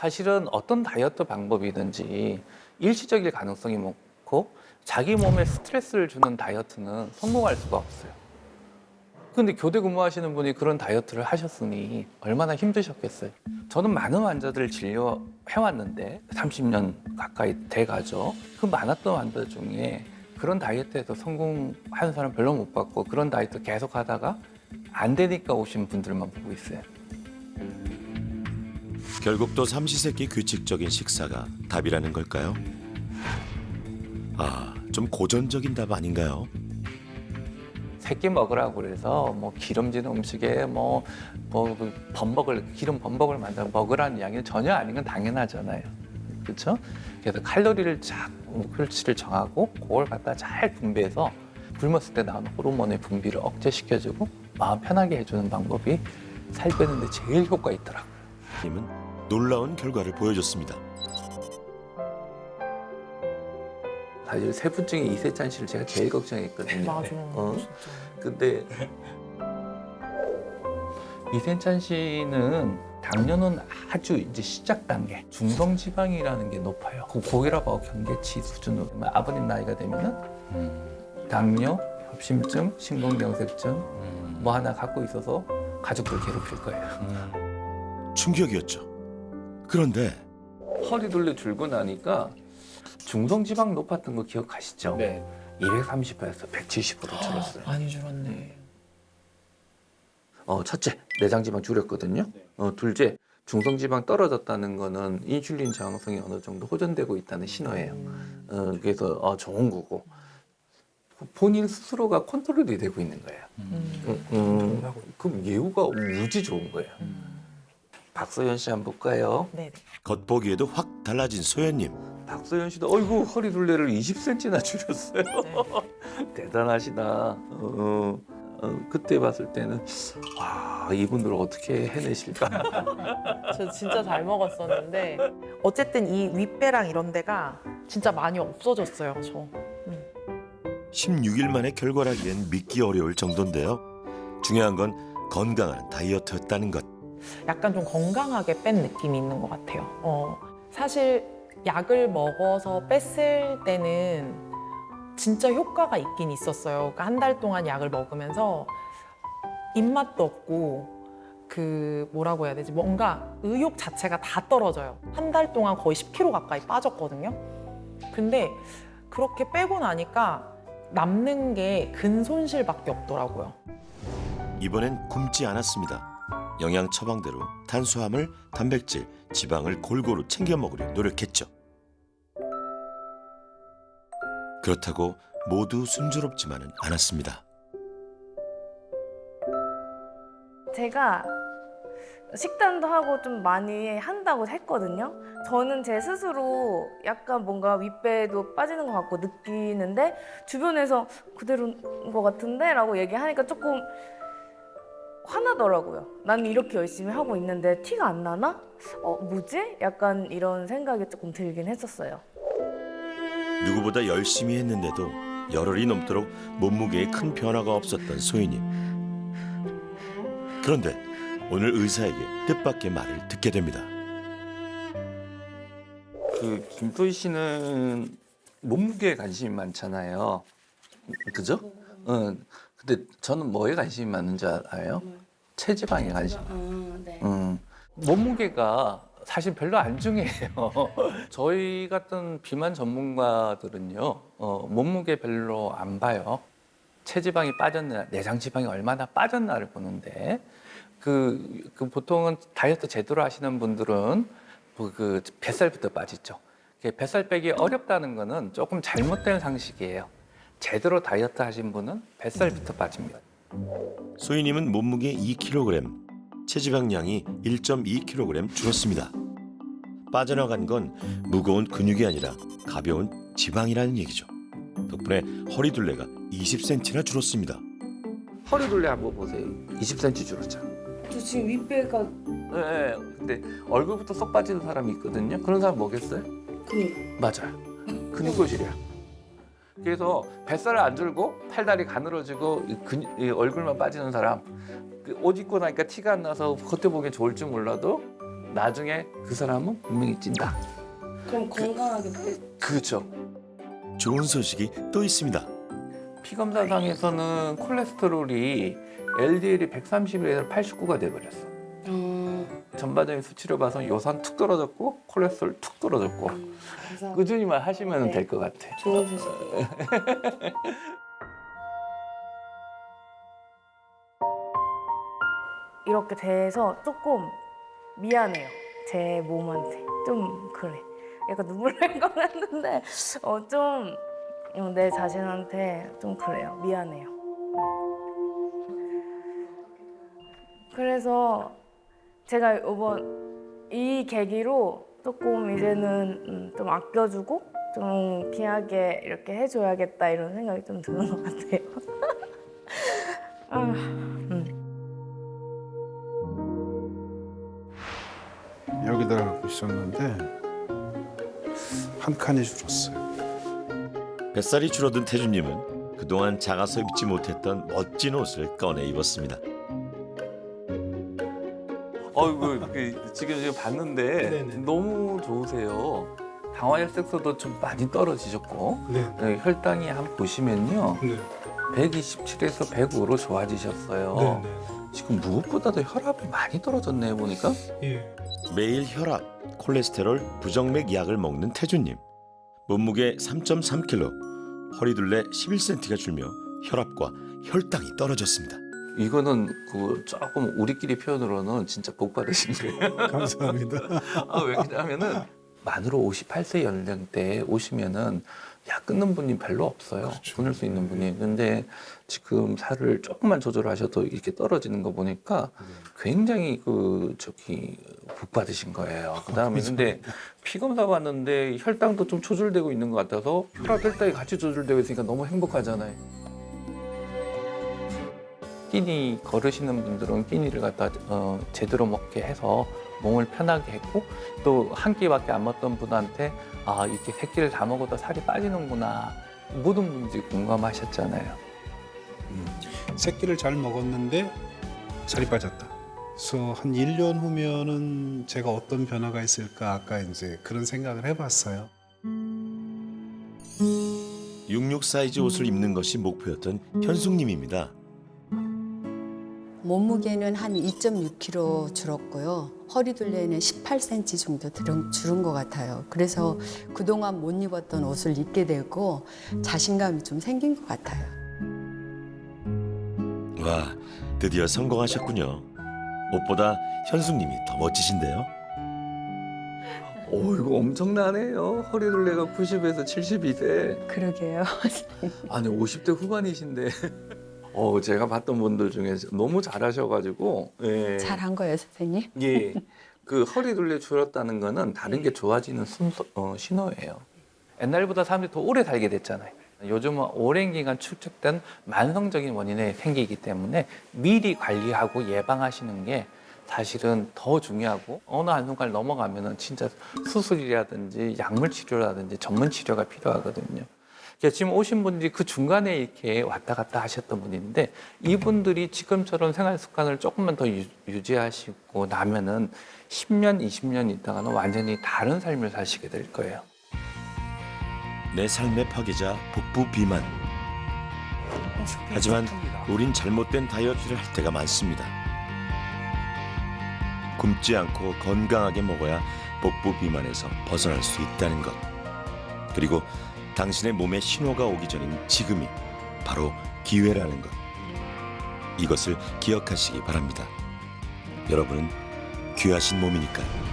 사실은 어떤 다이어트 방법이든지 일시적일 가능성이 많고 자기 몸에 스트레스를 주는 다이어트는 성공할 수가 없어요. 근데 교대 근무하시는 분이 그런 다이어트를 하셨으니 얼마나 힘드셨겠어요. 저는 많은 환자들을 진료해왔는데 30년 가까이 돼가죠. 그 많았던 환자 중에 그런 다이어트에서 성공하는 사람 별로 못 봤고 그런 다이어트 계속 하다가 안 되니까 오신 분들만 보고 있어요. 결국 또 삼시세끼 규칙적인 식사가 답이라는 걸까요? 아, 좀 고전적인 답 아닌가요? 새끼 먹으라고 그래서 뭐 기름진 음식에 뭐, 뭐 범벅을 기름 범벅을 만들어 먹으라는 이야기는 전혀 아닌 건 당연하잖아요. 그렇죠? 그래서 칼로리를 쫙 목표치를 정하고 그걸 갖다 잘 분배해서 굶었을 때 나오는 호르몬의 분비를 억제시켜주고 마음 편하게 해주는 방법이 살 빼는데 제일 효과 있더라고요. 님은 놀라운 결과를 보여줬습니다. 사실 세분 중에 이세찬 씨를 제가 제일 걱정했거든요. 맞아. 어? 진짜. 근데 이세찬 씨는 당뇨는 아주 이제 시작 단계 중성 지방이라는 게 높아요. 그 고혈압하고 경계치 수준으로 아버님 나이가 되면은 당뇨, 협심증, 심근경색증 뭐 하나 갖고 있어서 가족들 괴롭힐 거예요. 충격이었죠. 그런데 허리 둘레 줄고 나니까 중성 지방 높았던 거 기억하시죠? 네. 230에서 170으로 줄었어요. 많이 줄었네. 어, 첫째, 내장 지방 줄였거든요. 어, 둘째, 중성 지방 떨어졌다는 거는 인슐린 저항성이 어느 정도 호전되고 있다는 신호예요. 어, 그래서 어, 좋은 거고 본인 스스로가 컨트롤이 되고 있는 거예요. 음. 음, 음, 그럼 예후가 무지 좋은 거예요. 박소연 씨 한번 볼까요? 네. 겉보기에도 확 달라진 소연님. 박소연 씨도 어이구 허리 둘레를 20cm나 줄였어요. 네. 대단하시다. 어, 어, 그때 봤을 때는 와 이분들 어떻게 해내실까? 저 진짜 잘 먹었었는데 어쨌든 이 윗배랑 이런 데가 진짜 많이 없어졌어요. 저. 16일 만에 결과라기엔 믿기 어려울 정도인데요. 중요한 건 건강한 다이어트였다는 것. 약간 좀 건강하게 뺀 느낌이 있는 것 같아요. 어, 사실 약을 먹어서 뺐을 때는 진짜 효과가 있긴 있었어요. 그러니까 한 달 동안 약을 먹으면서 입맛도 없고 그 뭐라고 해야 되지? 뭔가 의욕 자체가 다 떨어져요. 한 달 동안 거의 10kg 가까이 빠졌거든요. 근데 그렇게 빼고 나니까 남는 게 근 손실밖에 없더라고요. 이번엔 굶지 않았습니다. 영양 처방대로 탄수화물, 단백질, 지방을 골고루 챙겨 먹으려 노력했죠. 그렇다고 모두 순조롭지만은 않았습니다. 제가 식단도 하고 좀 많이 한다고 했거든요. 저는 제 스스로 약간 뭔가 윗배도 빠지는 것 같고 느끼는데 주변에서 그대로인 것 같은데 라고 얘기하니까 조금 화나더라고요. 나는 이렇게 열심히 하고 있는데 티가 안 나나? 어, 뭐지? 약간 이런 생각이 조금 들긴 했었어요. 누구보다 열심히 했는데도 열흘이 넘도록 몸무게에 큰 변화가 없었던 소희님. 그런데 오늘 의사에게 뜻밖의 말을 듣게 됩니다. 그 김토희 씨는 몸무게에 관심이 많잖아요. 그죠? 어, 근데 저는 뭐에 관심이 많은 줄 알아요? 체지방에 관심. 음, 몸무게가 사실 별로 안 중요해요. 저희 같은 비만 전문가들은요, 어, 몸무게 별로 안 봐요. 체지방이 빠졌나, 내장 지방이 얼마나 빠졌나를 보는데, 그, 그 보통은 다이어트 제대로 하시는 분들은 뭐그 뱃살부터 빠지죠. 그 뱃살 빼기 어렵다는 거는 조금 잘못된 상식이에요. 제대로 다이어트 하신 분은 뱃살부터 빠집니다. 소희님은 몸무게 2kg, 체지방량이 1.2kg 줄었습니다. 빠져나간 건 무거운 근육이 아니라 가벼운 지방이라는 얘기죠. 덕분에 허리 둘레가 20cm나 줄었습니다. 허리 둘레 한번 보세요. 20cm 줄었죠. 저 지금 윗배가 네, 근데 얼굴부터 쏙 빠지는 사람이 있거든요. 그런 사람 뭐겠어요? 근육. 맞아요. 근육고실이야. 그래서 뱃살을 안 줄고 팔다리 가늘어지고 이 근, 이 얼굴만 빠지는 사람 그옷 입고 나니까 티가 안 나서 겉에 보기엔 좋을 줄 몰라도 나중에 그 사람은 분명히 찐다. 그럼 건강하게 그렇죠. 좋은 소식이 또 있습니다. 피 검사상에서는 콜레스테롤이 LDL이 131에서 89가 돼버렸어. 전반적인 수치를 봐서 요산 툭 떨어졌고 콜레스테롤 툭 떨어졌고 감사합니다. 꾸준히만 하시면 네. 될것 같아. 좋은 소식. 이렇게 돼서 조금 미안해요. 제 몸한테 좀 그래. 약간 눈물 날것 같는데 어 좀 내 자신한테 좀 그래요. 미안해요. 그래서 제가 이번 이 계기로 조금 이제는 음, 좀 아껴주고 좀 귀하게 이렇게 해줘야겠다 이런 생각이 좀 드는 것 같아요. 아, 음. 여기다가 갖고 있었는데 한 칸이 줄었어요. 뱃살이 줄어든 태준님은 그동안 작아서 입지 못했던 멋진 옷을 꺼내 입었습니다. 어이구 그, 지금 지금 봤는데 네네. 너무 좋으세요. 당화혈색소도 좀 많이 떨어지셨고 네. 네, 혈당이 한번 보시면요 네. 127에서 105로 좋아지셨어요. 지금 무엇보다도 혈압이 많이 떨어졌네요 보니까. 예. 매일 혈압, 콜레스테롤, 부정맥 약을 먹는 태준님. 몸무게 3.3kg, 허리둘레 11cm가 줄며 혈압과 혈당이 떨어졌습니다. 이거는 그 조금 우리끼리 표현으로는 진짜 복 받으신 거예요. 감사합니다. 아, 왜냐하면은 만으로 58세 연령대에 오시면은 약 끊는 분이 별로 없어요. 그렇죠. 끊을 수 있는 분이. 근데 지금 살을 조금만 조절하셔도 이렇게 떨어지는 거 보니까 굉장히 그 저기 복 받으신 거예요. 그다음에 근데 피 검사 봤는데 혈당도 좀 조절되고 있는 것 같아서 혈압 혈당이 같이 조절되고 있으니까 너무 행복하잖아요. 끼니 걸으시는 분들은 끼니를 갖다 어, 제대로 먹게 해서 몸을 편하게 했고 또 한 끼밖에 안 먹던 분한테 아 이렇게 세 끼를 다 먹어도 살이 빠지는구나 모든 분들이 공감하셨잖아요. 새끼를 잘 먹었는데 살이 빠졌다. 그래서 한 1년 후면은 제가 어떤 변화가 있을까 아까 이제 그런 생각을 해봤어요. 66 사이즈 옷을 입는 것이 목표였던 현숙님입니다. 몸무게는 한 2.6kg 줄었고요. 허리 둘레는 18cm 정도 들은- 줄은 것 같아요. 그래서 그동안 못 입었던 옷을 입게 되고 자신감이 좀 생긴 것 같아요. 와, 드디어 성공하셨군요. 옷보다 현숙님이 더 멋지신데요. 오 이거 엄청나네요. 허리 둘레가 90에서 70이 돼. 그러게요. 아니 50대 후반이신데. 어 제가 봤던 분들 중에 너무 잘하셔가지고. 예. 잘한 거예요, 선생님. 예. 그 허리 둘레 줄었다는 거는 다른 게 좋아지는 순서, 어, 신호예요. 옛날보다 사람들이 더 오래 살게 됐잖아요. 요즘은 오랜 기간 축적된 만성적인 원인에 생기기 때문에 미리 관리하고 예방하시는 게 사실은 더 중요하고 어느 한순간 넘어가면은 진짜 수술이라든지 약물 치료라든지 전문 치료가 필요하거든요. 그러니까 지금 오신 분들이 그 중간에 이렇게 왔다 갔다 하셨던 분인데 이분들이 지금처럼 생활 습관을 조금만 더 유, 유지하시고 나면은 10년, 20년 있다가는 완전히 다른 삶을 사시게 될 거예요. 내 삶의 파괴자 복부 비만. 하지만 우린 잘못된 다이어트를 할 때가 많습니다. 굶지 않고 건강하게 먹어야 복부 비만에서 벗어날 수 있다는 것. 그리고 당신의 몸에 신호가 오기 전인 지금이 바로 기회라는 것. 이것을 기억하시기 바랍니다. 여러분은 귀하신 몸이니까요.